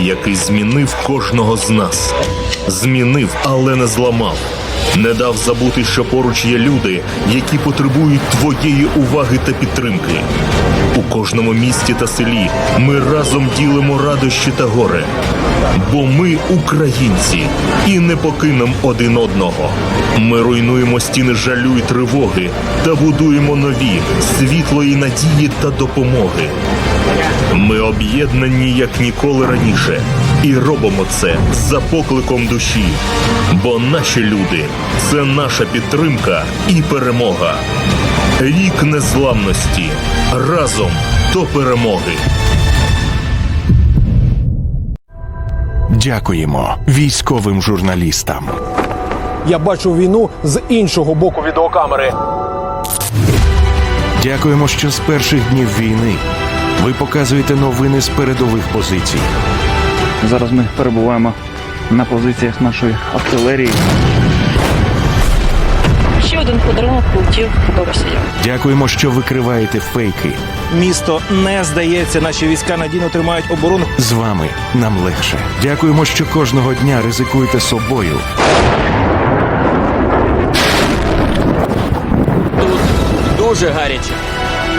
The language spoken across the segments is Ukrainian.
який змінив кожного з нас. Змінив, але не зламав. Не дав забути, що поруч є люди, які потребують твоєї уваги та підтримки. У кожному місті та селі ми разом ділимо радощі та горе. Бо ми українці і не покинемо один одного. Ми руйнуємо стіни жалю й тривоги та будуємо нові світлої надії та допомоги. Ми об'єднані як ніколи раніше, і робимо це за покликом душі. Бо наші люди це наша підтримка і перемога. Рік незламності разом до перемоги. Дякуємо військовим журналістам. Я бачу війну з іншого боку відеокамери. Дякуємо, що з перших днів війни ви показуєте новини з передових позицій. Зараз ми перебуваємо на позиціях нашої артилерії. Ще один подарунок полетів до росіян. Дякуємо, що викриваєте фейки. Місто не здається. Наші війська надійно тримають оборону. З вами нам легше. Дякуємо, що кожного дня ризикуєте собою. Дуже гаряче.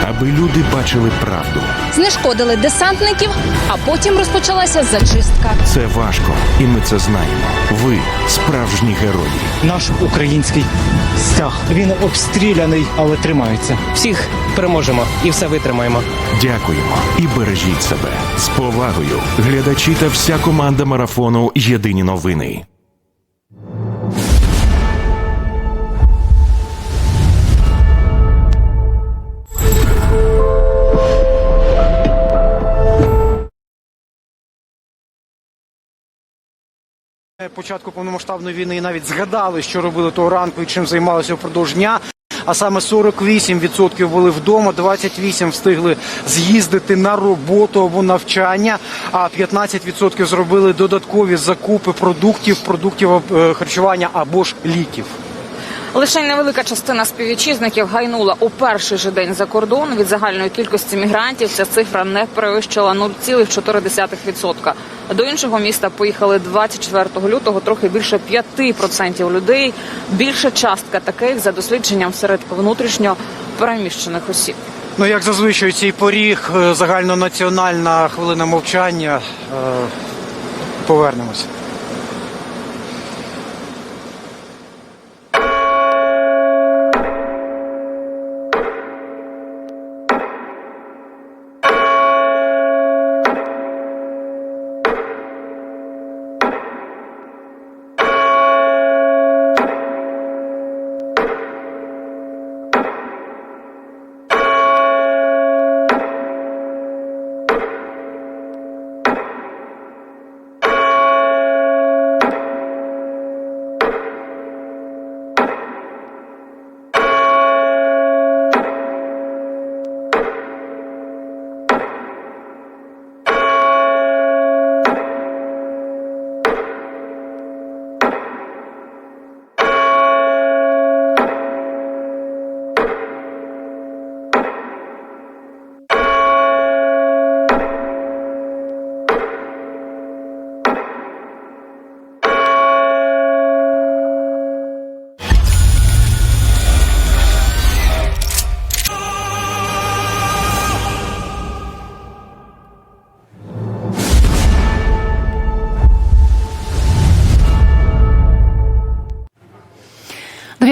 Аби люди бачили правду. знешкодили десантників, а потім розпочалася зачистка. Це важко, і ми це знаємо. Ви справжні герої. Наш український стяг. Він обстріляний, але тримається. Всіх переможемо і все витримаємо. Дякуємо і бережіть себе з повагою. Глядачі та вся команда марафону Єдині новини. Початку повномасштабної війни навіть згадали, що робили того ранку і чим займалися впродовж дня. А саме 48% були вдома, 28% встигли з'їздити на роботу або навчання, а 15% зробили додаткові закупи продуктів, продуктів е, харчування або ж ліків. Лише невелика частина співвітчизників гайнула у перший же день за кордон. Від загальної кількості мігрантів ця цифра не перевищила 0,4%. До іншого міста поїхали 24 лютого трохи більше 5% людей. Більша частка таких за дослідженням серед внутрішньо переміщених осіб. Ну як зазвичай у цій поріг е, загальнонаціональна хвилина мовчання. Е,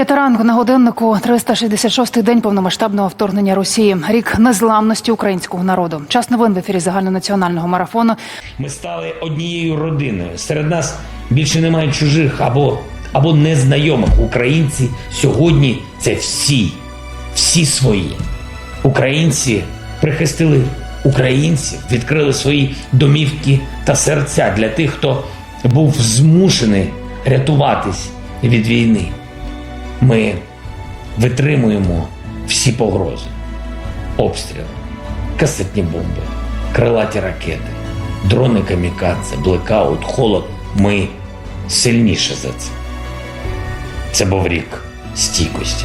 Дев'ята ранку на годиннику 366-й день повномасштабного вторгнення Росії. Рік незламності українського народу. Час новин в ефірі загальнонаціонального марафону. Ми стали однією родиною. Серед нас більше немає чужих або, або незнайомих. Українці сьогодні це всі, всі свої. Українці прихистили українців, відкрили свої домівки та серця для тих, хто був змушений рятуватись від війни. Ми витримуємо всі погрози, обстріли, касетні бомби, крилаті ракети, дрони камікадзе, блекаут, холод. Ми сильніше за це. Це був рік стійкості.